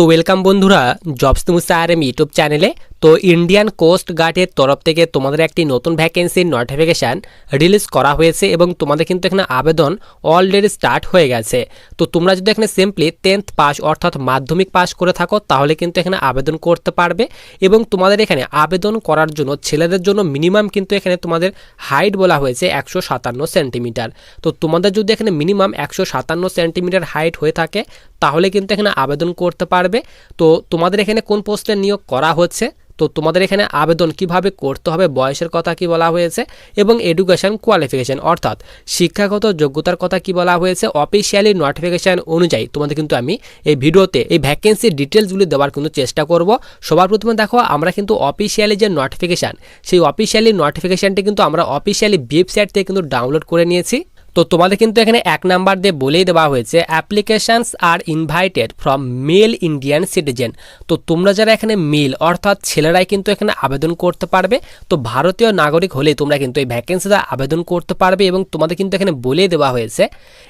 তো ওয়েলকাম বন্ধুরা jobs Musa R M YouTube চ্যানেলে তো ইন্ডিয়ান কোস্ট গার্ডের তরফ থেকে তোমাদের একটি নতুন ভ্যাকেন্সির নোটিফিকেশান রিলিজ করা হয়েছে এবং তোমাদের কিন্তু এখানে আবেদন অলরেডি স্টার্ট হয়ে গেছে। তো তোমরা যদি এখানে সিম্পলি টেন্থ পাস অর্থাৎ মাধ্যমিক পাস করে থাকো, তাহলে কিন্তু এখানে আবেদন করতে পারবে এবং তোমাদের এখানে আবেদন করার জন্য ছেলেদের জন্য মিনিমাম কিন্তু এখানে তোমাদের হাইট বলা হয়েছে একশো সাতান্ন সেন্টিমিটার তো তোমাদের যদি এখানে মিনিমাম একশো সাতান্ন সেন্টিমিটার হাইট হয়ে থাকে, তাহলে কিন্তু এখানে আবেদন করতে পারবে। তো তোমাদের এখানে কোন পোস্টে নিয়োগ করা হচ্ছে? তো তোমাদের এখানে আবেদন কীভাবে করতে হবে, বয়সের কথা কি বলা হয়েছে এবং এডুকেশন কোয়ালিফিকেশন অর্থাৎ শিক্ষাগত যোগ্যতার কথা কি বলা হয়েছে অফিসিয়ালি নোটিফিকেশান অনুযায়ী তোমাদের কিন্তু আমি এই ভিডিওতে এই ভ্যাকেন্সির ডিটেলসগুলি দেওয়ার কিন্তু চেষ্টা করব। সবার প্রথমে দেখো, আমরা কিন্তু অফিসিয়ালি যে নোটিফিকেশান সেই অফিসিয়ালি নোটিফিকেশানটি কিন্তু আমরা অফিসিয়ালি ওয়েবসাইট থেকে কিন্তু ডাউনলোড করে নিয়েছি। তো তোমাদের কিন্তু এখানে এক নাম্বার দিয়ে বলেই দেওয়া হয়েছে applications are invited from male Indian citizen তো তোমরা যারা এখানে মেল অর্থাৎ ছেলেরাই কিন্তু এখানে আবেদন করতে পারবে। তো ভারতীয় নাগরিক হলে তোমরা কিন্তু এই ভ্যাকেন্সিতে আবেদন করতে পারবে এবং তোমাদের কিন্তু এখানে বলেই দেওয়া হয়েছে।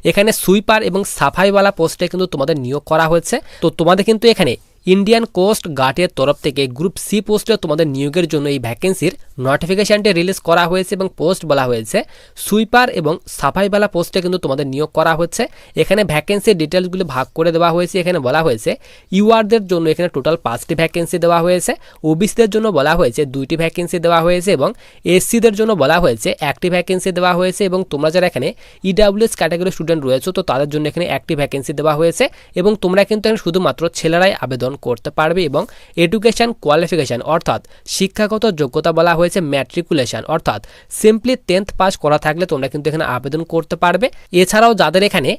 এখানে সুইপার এবং সাফাইওয়ালা পোস্টে কিন্তু তোমাদের নিয়োগ করা হয়েছে। তো তোমাদের কিন্তু এখানে ইন্ডিয়ান কোস্ট গার্ডের তরফ থেকে গ্রুপ সি পোস্টে তোমাদের নিয়োগের জন্য এই ভ্যাকেন্সির নোটিফিকেশানটি রিলিজ করা হয়েছে এবং পোস্ট বলা হয়েছে। সুইপার এবং সাফাইওয়ালা পোস্টে কিন্তু তোমাদের নিয়োগ করা হচ্ছে। এখানে ভ্যাকেন্সির ডিটেলসগুলি ভাগ করে দেওয়া হয়েছে। এখানে বলা হয়েছে, ইউআরদের জন্য এখানে টোটাল পাঁচটি ভ্যাকেন্সি দেওয়া হয়েছে ওবিসিদের জন্য বলা হয়েছে দুইটি ভ্যাকেন্সি দেওয়া হয়েছে এবং এসসিদের জন্য বলা হয়েছে একটি ভ্যাকেন্সি দেওয়া হয়েছে এবং তোমরা যারা এখানে ইডাব্লিউএস ক্যাটাগরি স্টুডেন্ট রয়েছে, তো তাদের জন্য এখানে একটি ভ্যাকেন্সি দেওয়া হয়েছে এবং তোমরা কিন্তু এখানে শুধুমাত্র ছেলেরাই আবেদন করতে পারবে এবং এডুকেশন কোয়ালিফিকেশান অর্থাৎ শিক্ষাগত যোগ্যতা বলা হয়েছে ম্যাট্রিকুলেশান অর্থাৎ সিম্পলি টেন্থ পাস করা থাকলে তোমরা কিন্তু এখানে আবেদন করতে পারবে। এছাড়াও যাদের এখানে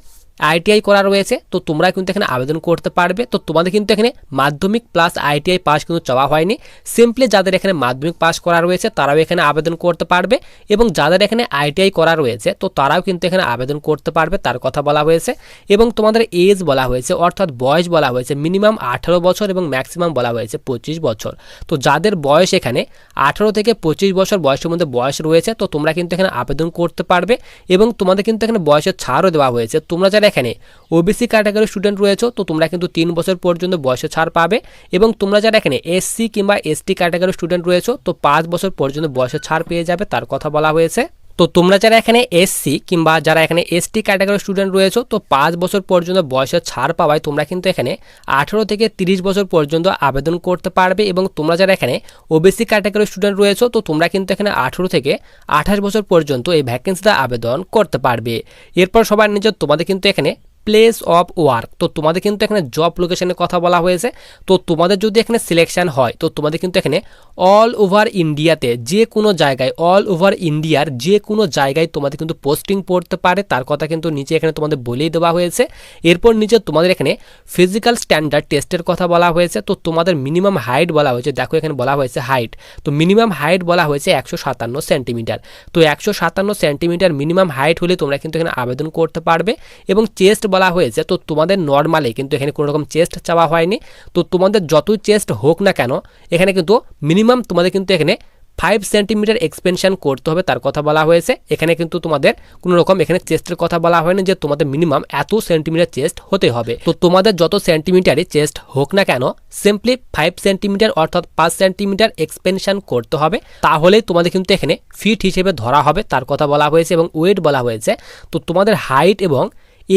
আইটিআই করা রয়েছে, তো তোমরা কিন্তু এখানে আবেদন করতে পারবে। তো তোমাদের কিন্তু এখানে মাধ্যমিক প্লাস আইটিআই পাস কিন্তু চাওয়া হয়নি। সিম্পলি যাদের এখানে মাধ্যমিক পাস করা রয়েছে, তারাও এখানে আবেদন করতে পারবে এবং যাদের এখানে আইটিআই করা রয়েছে, তো তারাও কিন্তু এখানে আবেদন করতে পারবে, তার কথা বলা হয়েছে। এবং তোমাদের এজ বলা হয়েছে, অর্থাৎ বয়স বলা হয়েছে মিনিমাম আঠারো বছর এবং ম্যাক্সিমাম বলা হয়েছে, পঁচিশ বছর। তো যাদের বয়স এখানে আঠারো থেকে পঁচিশ বছর বয়সের মধ্যে বয়স রয়েছে, তো তোমরা কিন্তু এখানে আবেদন করতে পারবে এবং তোমাদের কিন্তু এখানে বয়সের ছাড়ও দেওয়া হয়েছে। তোমরা যারা এখানে ওবিসি ক্যাটাগরি স্টুডেন্ট রয়েছে, তো তোমরা কিন্তু তিন বছর পর্যন্ত বয়সে ছাড় পাবে এবং তোমরা যারা এখানে এসসি কিংবা এসটি ক্যাটাগরি স্টুডেন্ট রয়েছে, তো পাঁচ বছর পর্যন্ত বয়সে ছাড় পেয়ে যাবে, তার কথা বলা হয়েছে। তো তোমরা যারা এখানে এসসি কিংবা যারা এখানে এসটি ক্যাটাগরি স্টুডেন্ট রয়েছে, তো পাঁচ বছর পর্যন্ত বয়সের ছাড় পাওয়ায় তোমরা কিন্তু এখানে আঠেরো থেকে তিরিশ বছর পর্যন্ত আবেদন করতে পারবে এবং তোমরা যারা এখানে ওবিসি ক্যাটাগরি স্টুডেন্ট রয়েছে, তো তোমরা কিন্তু এখানে আঠেরো থেকে আঠাশ বছর পর্যন্ত এই ভ্যাকেন্সিতে আবেদন করতে পারবে। এরপর সবার নিজের তোমাদের কিন্তু এখানে প্লেস অফ ওয়ার্ক তো তোমাদের কিন্তু এখানে জব লোকেশনের কথা বলা হয়েছে। তো তোমাদের যদি এখানে সিলেকশান হয়, তো তোমাদের কিন্তু এখানে অল ওভার ইন্ডিয়াতে যে কোনো জায়গায় অল ওভার ইন্ডিয়ার যে কোনো জায়গায় তোমাদের কিন্তু পোস্টিং পড়তে পারে। তার কথা কিন্তু নিচে এখানে তোমাদের বলেই দেওয়া হয়েছে। এরপর নিচে তোমাদের এখানে ফিজিক্যাল স্ট্যান্ডার্ড টেস্টের কথা বলা হয়েছে। তো তোমাদের মিনিমাম হাইট বলা হয়েছে। দেখো এখানে বলা হয়েছে হাইট তো মিনিমাম হাইট বলা হয়েছে একশো সাতান্ন সেন্টিমিটার তো একশো সাতান্ন সেন্টিমিটার মিনিমাম হাইট হলে তোমরা কিন্তু এখানে আবেদন করতে পারবে। এবং চেস্ট বলা হয়েছে, তো তোমাদের নর্মালি কিন্তু এখানে কোনো রকম চেস্ট চাওয়া হয়নি। তো তোমাদের যতই চেস্ট হোক না কেন, এখানে কিন্তু মিনিমাম তোমাদের কিন্তু এখানে ফাইভ সেন্টিমিটার এক্সপেনশন করতে হবে তার কথা বলা হয়েছে। এখানে কিন্তু তোমাদের কোনো রকম এখানে চেস্টের কথা বলা হয়নি যে তোমাদের মিনিমাম এত সেন্টিমিটার চেস্ট হতে হবে। তো তোমাদের যত সেন্টিমিটারই চেস্ট হোক না কেন সিম্পলি ফাইভ সেন্টিমিটার অর্থাৎ পাঁচ সেন্টিমিটার এক্সপেনশন করতে হবে। তাহলে তোমাদের কিন্তু এখানে ফিট হিসেবে ধরা হবে তার কথা বলা হয়েছে এবং ওয়েট বলা হয়েছে। তো তোমাদের হাইট এবং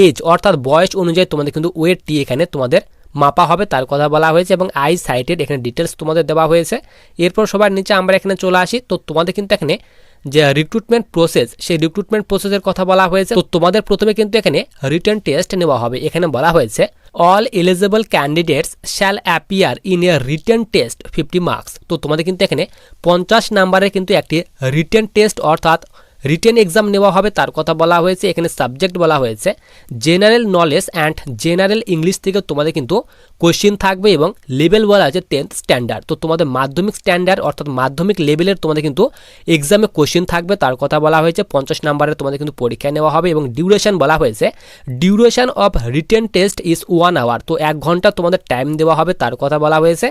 এজ অর্থাৎ বয়স অনুযায়ী তোমাদের কিন্তু ওয়েটটি এখানে তোমাদের মাপা হবে, তার কথা বলা হয়েছে এবং আই সাইটের এখানে ডিটেলস তোমাদের দেওয়া হয়েছে। এরপর সবার নিচে আমরা এখানে চলে আসি, তো তোমাদের কিন্তু এখানে যে রিক্রুটমেন্ট প্রসেস সেই রিক্রুটমেন্ট প্রসেসের কথা বলা হয়েছে। তো তোমাদের প্রথমে কিন্তু এখানে রিটার্ন টেস্ট নেওয়া হবে। এখানে বলা হয়েছে all eligible candidates shall appear in a written test fifty marks তো তোমাদের কিন্তু এখানে পঞ্চাশ নাম্বারের কিন্তু একটি রিটার্ন টেস্ট অর্থাৎ রিটেন এক্সাম নেওয়া হবে, তার কথা বলা হয়েছে, এখানে সাবজেক্ট বলা হয়েছে general knowledge and general English থেকে তোমাদের কিন্তু কোশ্চিন থাকবে এবং লেভেল বলা আছে টেন্থ স্ট্যান্ডার্ড তো তোমাদের মাধ্যমিক স্ট্যান্ডার্ড অর্থাৎ মাধ্যমিক লেভেলের তোমাদের কিন্তু এক্সামে কোশ্চিন থাকবে, তার কথা বলা হয়েছে, পঞ্চাশ নাম্বারের তোমাদের কিন্তু পরীক্ষা নেওয়া হবে এবং ডিউরেশন বলা হয়েছে duration of written test is one hour তো এক ঘণ্টা তোমাদের টাইম দেওয়া হবে, তার কথা বলা হয়েছে।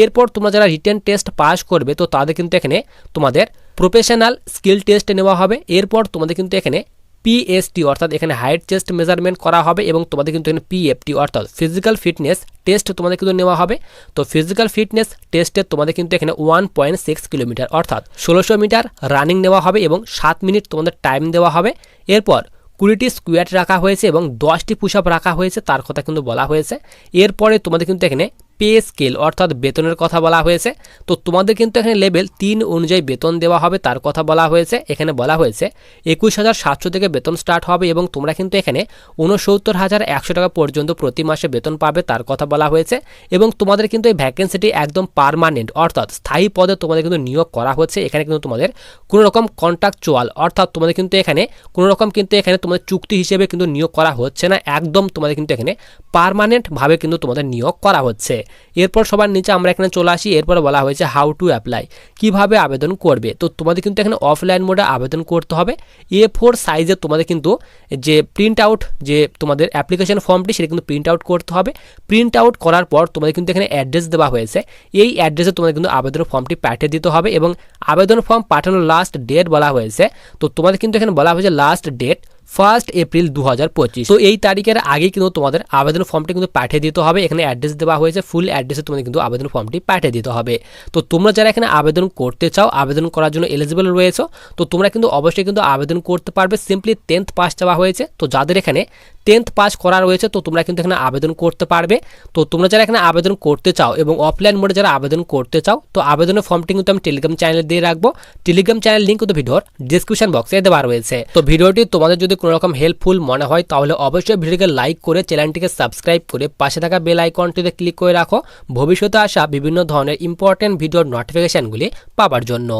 এরপর তোমরা যারা রিটেন টেস্ট পাস করবে, তো তাদের কিন্তু এখানে তোমাদের প্রফেশনাল স্কিল টেস্ট নেওয়া হবে। এরপর তোমাদের কিন্তু এখানে পিএসটি অর্থাৎ এখানে হাইট চেস্ট মেজারমেন্ট করা হবে এবং তোমাদের কিন্তু এখানে পিএফটি অর্থাৎ ফিজিক্যাল ফিটনেস টেস্ট তোমাদের কিন্তু নেওয়া হবে। তো ফিজিক্যাল ফিটনেস টেস্টে তোমাদের কিন্তু এখানে ওয়ান পয়েন্ট সিক্স কিলোমিটার অর্থাৎ ষোলোশো মিটার রানিং নেওয়া হবে এবং সাত মিনিট তোমাদের টাইম দেওয়া হবে। এরপর কুড়িটি স্কোয়াট রাখা হয়েছে এবং দশটি পুশ আপ রাখা হয়েছে, তার কথা কিন্তু বলা হয়েছে। এরপরে তোমাদের কিন্তু এখানে পে স্কেল, অর্থাৎ বেতনের কথা বলা হয়েছে। তো তোমাদের কিন্তু এখানে লেভেল তিন অনুযায়ী বেতন দেওয়া হবে, তার কথা বলা হয়েছে। এখানে বলা হয়েছে, একুশ হাজার সাতশো থেকে বেতন স্টার্ট হবে এবং তোমরা কিন্তু এখানে উনসত্তর হাজার একশো টাকা পর্যন্ত প্রতি মাসে বেতন পাবে, তার কথা বলা হয়েছে। এবং তোমাদের কিন্তু এই ভ্যাকেন্সিটি একদম পারমানেন্ট অর্থাৎ স্থায়ী পদে তোমাদের কিন্তু নিয়োগ করা হচ্ছে। এখানে কিন্তু তোমাদের কোনো রকম কন্ট্রাকচুয়াল অর্থাৎ তোমাদের কিন্তু এখানে কোনো রকম কিন্তু এখানে তোমাদের চুক্তি হিসেবে কিন্তু নিয়োগ করা হচ্ছে না। একদম তোমাদের কিন্তু এখানে পারমানেন্টভাবে কিন্তু তোমাদের নিয়োগ করা হচ্ছে। এরপর সবার নিচে আমরা এখানে চলে আসি। এরপর বলা হয়েছে হাউ টু অ্যাপ্লাই কীভাবে আবেদন করবে। তো তোমাদের কিন্তু এখানে অফলাইন মোডে আবেদন করতে হবে। এ ফোর সাইজে তোমাদের কিন্তু যে প্রিন্ট আউট যে তোমাদের অ্যাপ্লিকেশন ফর্মটি সেটা কিন্তু প্রিন্ট আউট করতে হবে। প্রিন্ট আউট করার পর তোমাদের কিন্তু এখানে অ্যাড্রেস দেওয়া হয়েছে। এই অ্যাড্রেসে তোমাদের কিন্তু আবেদন ফর্মটি পাঠিয়ে দিতে হবে এবং আবেদন ফর্ম পাঠানোর লাস্ট ডেট বলা হয়েছে। তো তোমাদের কিন্তু এখানে বলা হয়েছে লাস্ট ডেট ফার্স্ট এপ্রিল দু হাজার পঁচিশ। তো এই তারিখের আগে কিন্তু তোমাদের আবেদন ফর্মটি কিন্তু পাঠিয়ে দিতে হবে। এখানে অ্যাড্রেস দেওয়া হয়েছে ফুল অ্যাড্রেসে তোমাদের কিন্তু আবেদন ফর্মটি পাঠিয়ে দিতে হবে। তো তোমরা যারা এখানে আবেদন করতে চাও, আবেদন করার জন্য এলিজিবল রয়েছে, তো তোমরা কিন্তু অবশ্যই কিন্তু আবেদন করতে পারবে। সিম্পলি টেন্থ পাস চাওয়া হয়েছে। তো যাদের এখানে টেন্থ পাস করা রয়েছে, তো তোমরা কিন্তু এখানে আবেদন করতে পারবে। তো তোমরা যারা এখানে আবেদন করতে চাও এবং অফলাইন মোডে যারা আবেদন করতে চাও, তো আবেদনের ফর্মটি কিন্তু আমি টেলিগ্রাম চ্যানেলে দিয়ে রাখব। টেলিগ্রাম চ্যানেল লিঙ্ক কিন্তু ভিডিওর ডিসক্রিপশন বক্সে দেওয়া রয়েছে। তো ভিডিওটি তোমাদের যদি কোনো রকম হেল্পফুল মনে হয়, তাহলে অবশ্যই ভিডিওকে লাইক করে চ্যানেলটিকে সাবস্ক্রাইব করে পাশে থাকা বেল আইকনটিতে ক্লিক করে রাখো। ভবিষ্যতে আসা বিভিন্ন ধরনের ইম্পর্টেন্ট ভিডিওর নোটিফিকেশনগুলি পাওয়ার জন্য।